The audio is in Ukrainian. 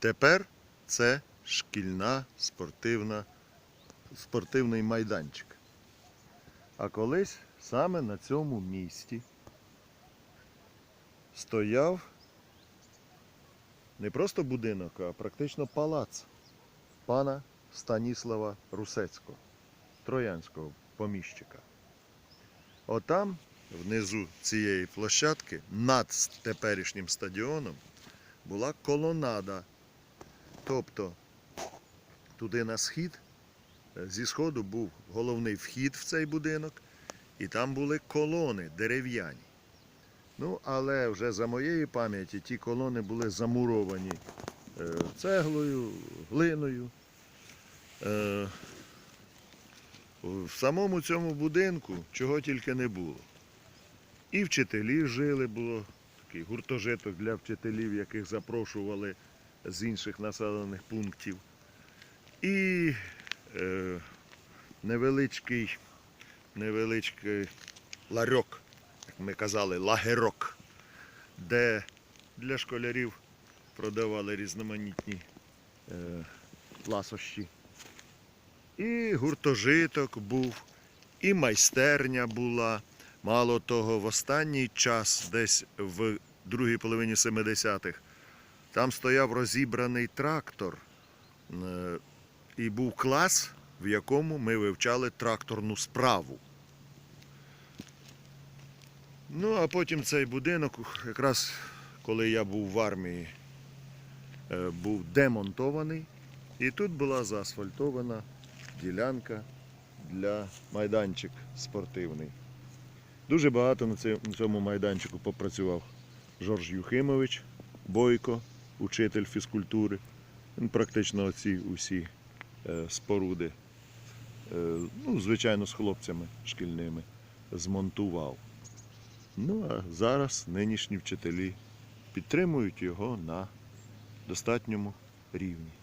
Тепер це шкільна спортивна, спортивний майданчик. А колись саме на цьому місці стояв не просто будинок, а практично палац пана Станіслава Русецького, троянського поміщика. Отам, внизу цієї площадки, над теперішнім стадіоном, була колонада. Тобто туди на схід, е, зі сходу був головний вхід в цей будинок, і там були колони дерев'яні. Ну, але вже за моєї пам'яті ті колони були замуровані е, цеглою, глиною. Е, В самому цьому будинку чого тільки не було. І вчителі жили, було такий гуртожиток для вчителів, яких запрошували з інших населених пунктів. І е, невеличкий, невеличкий ларьок, як ми казали, лагерок, де для школярів продавали різноманітні е, ласощі. І гуртожиток був, і майстерня була. Мало того, в останній час, десь в другій половині 70-х, там стояв розібраний трактор. Е, І був клас, в якому ми вивчали тракторну справу. Ну, а потім цей будинок, якраз коли я був в армії, е, був демонтований. І тут була заасфальтована ділянка для майданчик спортивний. Дуже багато на на цьому майданчику попрацював Жорж Юхимович, Бойко, учитель фізкультури. Він практично оці усі е, споруди, е, ну, звичайно, з хлопцями шкільними, змонтував. Ну а зараз нинішні вчителі підтримують його на достатньому рівні.